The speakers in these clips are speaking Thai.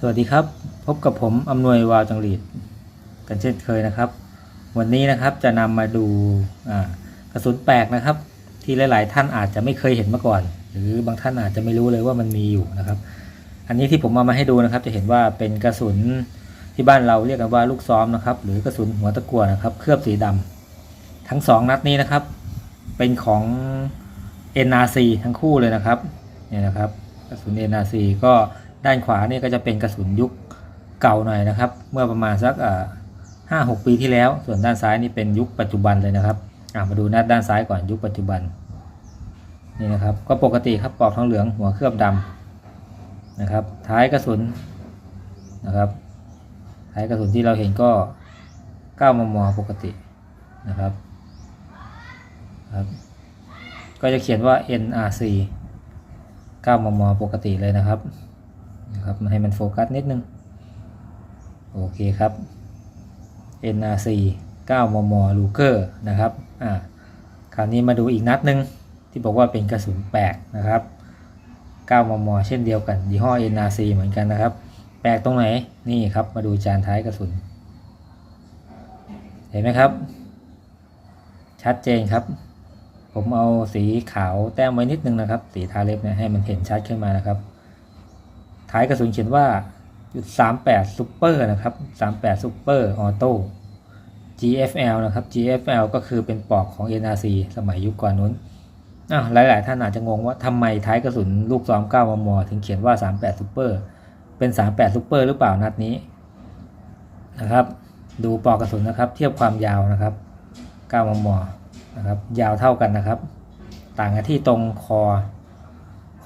สวัสดีครับ พบกับผมอำนวยวาวจังหรีดกันเช่นเคยนะครับ วันนี้นะครับจะนำมาดูกระสุนแปลกนะครับ ที่หลาย ๆ ท่านอาจจะไม่เคยเห็นมาก่อน หรือบางท่านอาจจะไม่รู้เลยว่ามันมีอยู่นะครับ อันนี้ที่ผมเอามาให้ดูนะครับ จะเห็นว่าเป็นกระสุนที่บ้านเราเรียกกันว่าลูกซ้อมนะครับ หรือกระสุนหัวตะกั่วนะครับ เคลือบสีดำทั้งสองนัดนี้นะครับ เป็นของ NRC ทั้งคู่เลยนะครับเนี่ยนะครับ กระสุน NRC ก็ ด้านขวาเนี่ยก็จะเป็นกระสุนยุคเก่าหน่อยนะครับ เมื่อประมาณสักห้าหกปีที่แล้ว ส่วนด้านซ้ายนี่เป็นยุคปัจจุบันเลยนะครับมาดูหน้าด้านซ้ายก่อนยุคปัจจุบันนี่นะครับ ก็ปกติครับปลอกทองเหลืองหัวเคลือบดำนะครับ ท้ายกระสุนนะครับ ท้ายกระสุนที่เราเห็นก็9มมปกตินะครับครับ ก็จะเขียนว่า NRC 9มมปกติเลยนะครับ นะครับมาให้มันโฟกัสนิดนึง โอเคครับ NRC 9 มมลูเกอร์นะครับอ่าคราวนี้มาดูอีกนัดหนึ่งที่บอกว่าเป็นกระสุนแปลกนะครับ 9 มม เช่นเดียวกันยี่ห้อ NRC เหมือนกันนะครับ แปลกตรงไหนนี่ครับมาดูจานท้ายกระสุน เห็นไหมครับ ชัดเจนครับ ผมเอาสีขาวแต้มไว้นิดนึงนะครับ สีทาเล็บเนี่ยให้มันเห็นชัดขึ้นมานะครับ ท้ายกระสุนเขียนว่าจุด38 Super นะครับ 38 Super Auto GFL นะครับ GFL ก็คือเป็นปอกของ NRC สมัยยุคก่อนนู้นอะหลาย ๆ ท่านอาจจะงงว่าทำไมท้ายกระสุนลูกซ้อม 9 มม ถึงเขียนว่า 38 Super เป็น 38 Super หรือเปล่านัดนี้นะครับ ดูปอกกระสุนนะครับ เทียบความยาวนะครับ 9 มม นะครับ ยาวเท่ากันนะครับ ต่างกันที่ตรงคอ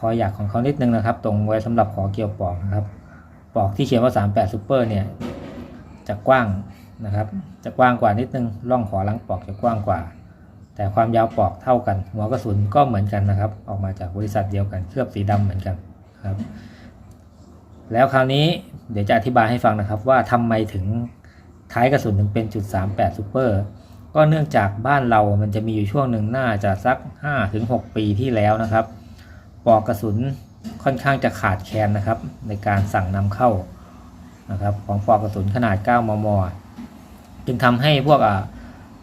คอหยักของเขานิดนึงนะครับ ตรงไว้สำหรับขอเกี่ยวปอกนะครับ ปอกที่เขียนว่า 38 Super เนี่ยจะกว้างนะครับ จะกว้างกว่านิดนึงร่องขอหลังปอกจะกว้างกว่า แต่ความยาวปอกเท่ากัน หัวกระสุนก็เหมือนกันนะครับ ออกมาจากบริษัทเดียวกัน เคลือบสีดำเหมือนกันครับ แล้วคราวนี้เดี๋ยวจะอธิบายให้ฟังนะครับว่าทำไมถึงท้ายกระสุนถึงเป็นจุด38 Super ก็เนื่องจากบ้านเรามันจะมีอยู่ช่วงหนึ่งน่าจะสัก 5-6 ปีที่แล้วนะครับ ปลอกกระสุนค่อนข้างจะขาดแคลนนะครับ ในการสั่งนำเข้านะครับของปลอกกระสุนขนาด 9 มม จึงทำให้พวก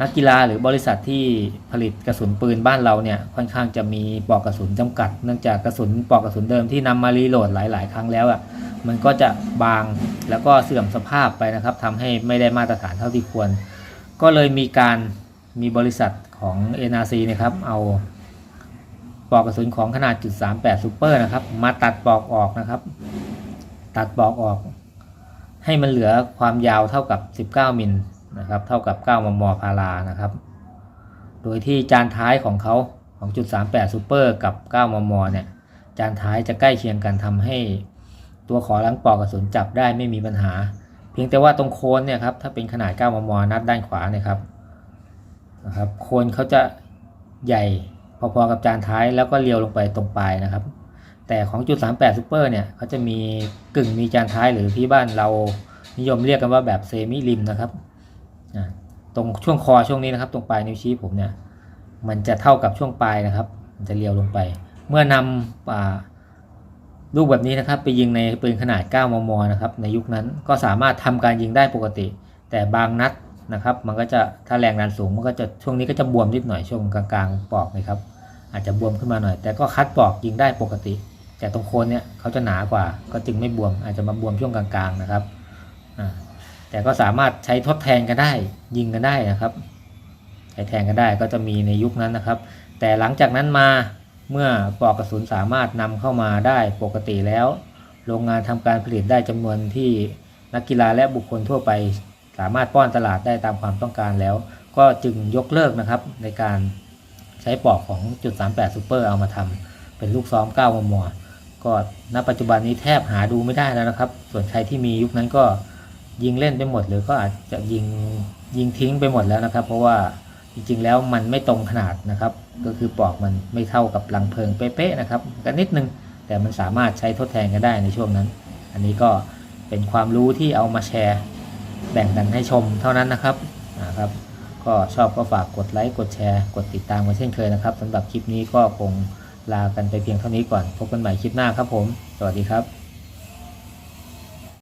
นักกีฬาหรือบริษัทที่ผลิตกระสุนปืนบ้านเราเนี่ยค่อนข้างจะมีปลอกกระสุนจำกัด เนื่องจากกระสุนปลอกกระสุนเดิมที่นำมารีโหลดหลาย ๆ ครั้งแล้วอะมันก็จะบางแล้วก็เสื่อมสภาพไปนะครับทำให้ไม่ได้มาตรฐานเท่าที่ควร ก็เลยมีการมีบริษัทของ NRC นะครับเอา ปลอกกระสุนของขนาดจุด38 Super นะครับ มาตัดปลอกออกนะครับ ตัดปลอกออก ให้มันเหลือความยาวเท่ากับ19มิลนะครับ เท่ากับ9มมพารานะครับ โดยที่จานท้ายของเขาของจุด38 Super กับ9มมเนี่ย จานท้ายจะใกล้เคียงกันทำให้ ตัวขอลังปลอกกระสุนจับได้ไม่มีปัญหา เพียงแต่ว่าตรงโคนเนี่ยครับ ถ้าเป็นขนาด9มมนัดด้านขวาเนี่ยครับนะครับ โคนเขาจะใหญ่ พอๆกับจานท้ายแล้วก็เลียวลงไปตรงปลายนะครับ แต่ของจุด38 Super เนี่ยเขาจะมีกึ่งมีจานท้ายหรือที่บ้านเรานิยมเรียกกันว่าแบบเซมิริมนะครับตรงช่วงคอช่วงนี้นะครับ ตรงปลายนิ้วชี้ผมเนี่ยมันจะเท่ากับช่วงปลายนะครับมันจะเลียวลงไป เมื่อนำอลูกแบบนี้นะครับไปยิงในปืนขนาด 9 มมนะครับในยุคนั้นก็สามารถทำการยิงได้ปกติ แต่บางนัด นะครับ มันก็จะถ้าแรงดันสูงมันก็จะช่วงนี้ก็จะบวมนิดหน่อยช่วงกลางๆปอกนะครับ อาจจะบวมขึ้นมาหน่อย แต่ก็คัดปอกยิงได้ปกติ แต่ตรงโคนเนี่ยเขาจะหนากว่า ก็จึงไม่บวม อาจจะมาบวมช่วงกลางๆนะครับแต่ก็สามารถใช้ทดแทนกันได้ ยิงกันได้นะครับใช้แทนกันได้ก็จะมีในยุคนั้นนะครับ แต่หลังจากนั้นมาเมื่อปลอกกระสุนสามารถนำเข้ามาได้ปกติแล้ว โรงงานทำการผลิตได้จำนวนที่นักกีฬาและบุคคลทั่วไป สามารถป้อนตลาดได้ตามความต้องการแล้ว ก็จึงยกเลิกนะครับในการใช้ปอกของจุด38 Super เอามาทำเป็นลูกซ้อม9มมก็ณปัจจุบันนี้แทบหาดูไม่ได้แล้วนะครับ ส่วนใครที่มียุคนั้นก็ยิงเล่นไปหมดหรือก็อาจจะยิงยิงทิ้งไปหมดแล้วนะครับ เพราะว่าจริงๆแล้วมันไม่ตรงขนาดนะครับ ก็คือปอกมันไม่เท่ากับลังเพลิงเป๊ะๆนะครับกันนิดนึงแต่มันสามารถใช้ทดแทนกันได้ในช่วงนั้น อันนี้ก็เป็นความรู้ที่เอามาแชร์ แบ่งกันให้ชมเท่านั้นนะครับนะครับ ก็ชอบก็ฝากกดไลค์กดแชร์ กดติดตามกันเช่นเคยนะครับสำหรับคลิปนี้ก็คงลากันไปเพียงเท่านี้ก่อน พบกันใหม่คลิปหน้าครับผม สวัสดีครับ